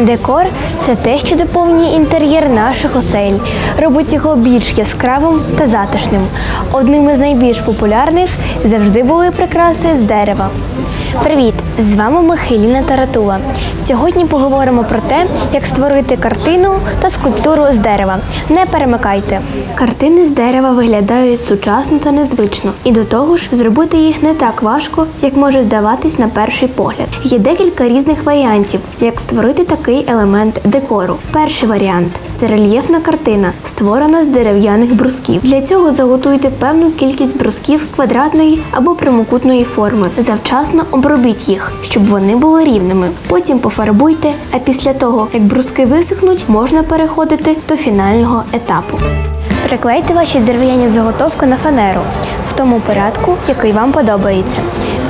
Декор це те, що доповнює інтер'єр наших осель, робить його більш яскравим та затишним. Одним із найбільш популярних завжди були прикраси з дерева. Привіт! З вами Михайліна Таратула. Сьогодні поговоримо про те, як створити картину та скульптуру з дерева. Не перемикайте. Картини з дерева виглядають сучасно та незвично, і до того ж, зробити їх не так важко, як може здаватись на перший погляд. Є декілька різних варіантів, як створити такий елемент декору. Перший варіант це рельєфна картина, створена з дерев'яних брусків. Для цього заготуйте певну кількість брусків квадратної або прямокутної форми. Завчасно обробіть їх, щоб вони були рівними. Потім пофарбуйте, а після того, як бруски висохнуть, можна переходити до фінального етапу. Приклейте ваші дерев'яні заготовки на фанеру в тому порядку, який вам подобається.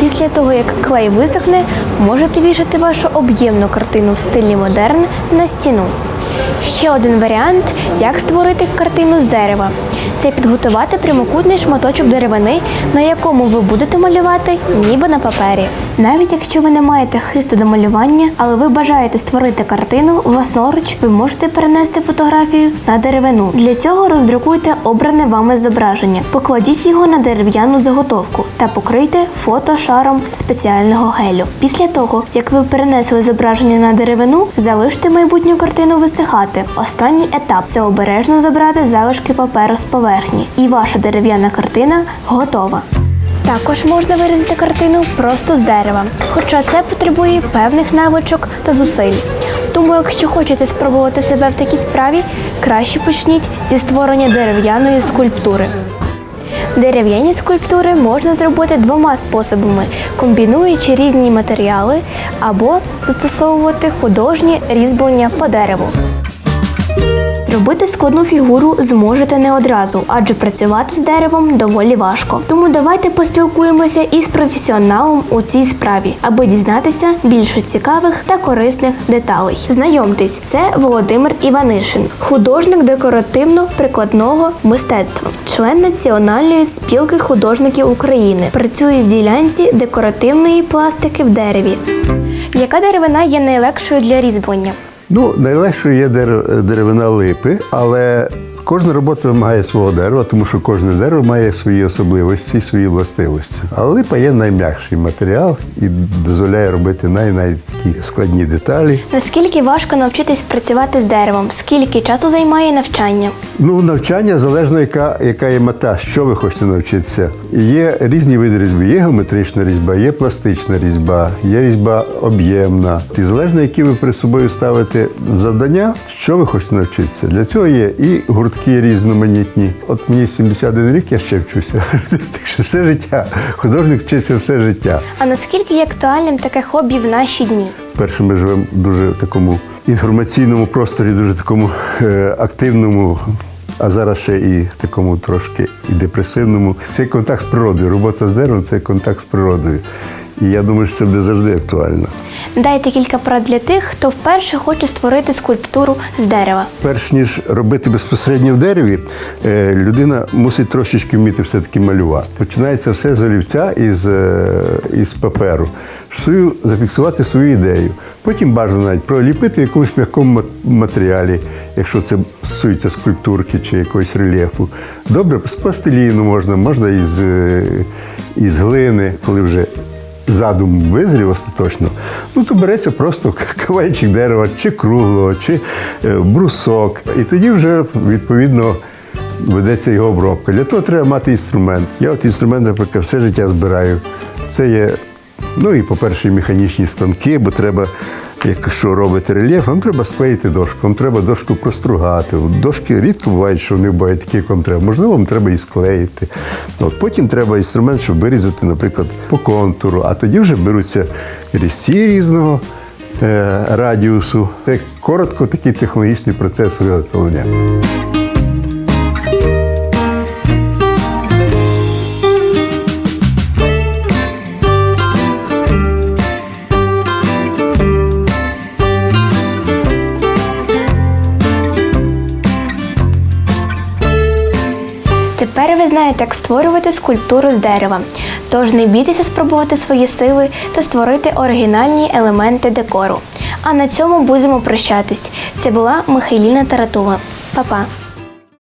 Після того, як клей висохне, можете вішати вашу об'ємну картину в стилі модерн на стіну. Ще один варіант, як створити картину з дерева. Це підготувати прямокутний шматочок деревини, на якому ви будете малювати ніби на папері. Навіть якщо ви не маєте хисту до малювання, але ви бажаєте створити картину власноруч, ви можете перенести фотографію на деревину. Для цього роздрукуйте обране вами зображення, покладіть його на дерев'яну заготовку та покрийте фото шаром спеціального гелю. Після того, як ви перенесли зображення на деревину, залиште майбутню картину висихати. Останній етап це обережно забрати залишки паперу з поверхні, і ваша дерев'яна картина готова. Також можна вирізати картину просто з дерева, хоча це потребує певних навичок та зусиль. Тому, якщо хочете спробувати себе в такій справі, краще почніть зі створення дерев'яної скульптури. Дерев'яні скульптури можна зробити двома способами, комбінуючи різні матеріали або застосовувати художнє різьблення по дереву. Зробити складну фігуру зможете не одразу, адже працювати з деревом доволі важко. Тому давайте поспілкуємося із професіоналом у цій справі, аби дізнатися більше цікавих та корисних деталей. Знайомтесь, це Володимир Іванишин, художник декоративно-прикладного мистецтва, член Національної спілки художників України. Працює в ділянці декоративної пластики в дереві. Яка деревина є найлегшою для різьблення? Ну, найлегшою є деревина липи, але кожна робота вимагає свого дерева, тому що кожне дерево має свої особливості, свої властивості. А липа є найм'якший матеріал і дозволяє робити най-най такі складні деталі. Наскільки важко навчитись працювати з деревом? Скільки часу займає навчання? Ну, навчання залежно, яка, яка є мета, що ви хочете навчитися. Є різні види різьби. Є геометрична різьба, є пластична різьба, є різьба об'ємна. І залежно, які ви перед собою ставите завдання, що ви хочете навчитися. Для цього є і гуртки різноманітні. От мені 71 рік, я ще вчуся. Так що все життя. Художник вчиться все життя. А наскільки є актуальним таке хобі в наші дні? Перше, ми живемо дуже в такому інформаційному просторі, дуже такому е, активному, а зараз ще і такому трошки і депресивному. Це контакт з природою. Робота з деревом це контакт з природою. І я думаю, що це буде завжди актуально. Дайте кілька порад для тих, хто вперше хоче створити скульптуру з дерева. Перш ніж робити безпосередньо в дереві, е, людина мусить трошечки вміти все-таки малювати. Починається все з олівця і з, е, із паперу. Свою, зафіксувати свою ідею. Потім бажано навіть проліпити в якомусь м'якому матеріалі, якщо це стосується скульптурки чи якогось рельєфу. Добре, з пластиліну можна, можна із, е, із глини, коли вже задум визрів остаточно, ну то береться просто кавайчик дерева, чи круглого, чи е, брусок. І тоді вже відповідно ведеться його обробка. Для того треба мати інструмент. Я от інструмент, наприклад, все життя збираю. Це є, ну і, по-перше, механічні станки, бо треба. Якщо робити рельєф, вам треба склеїти дошку, вам треба дошку простругати. Дошки рідко бувають, що вони бувають такі, як вам треба. Можливо, вам треба і склеїти. От потім треба інструмент, щоб вирізати, наприклад, по контуру. А тоді вже беруться різці різного е, радіусу. Це коротко такий технологічний процес виготовлення. Тепер ви знаєте, як створювати скульптуру з дерева. Тож не бійтеся спробувати свої сили та створити оригінальні елементи декору. А на цьому будемо прощатись. Це була Михайліна Таратула. Па-па!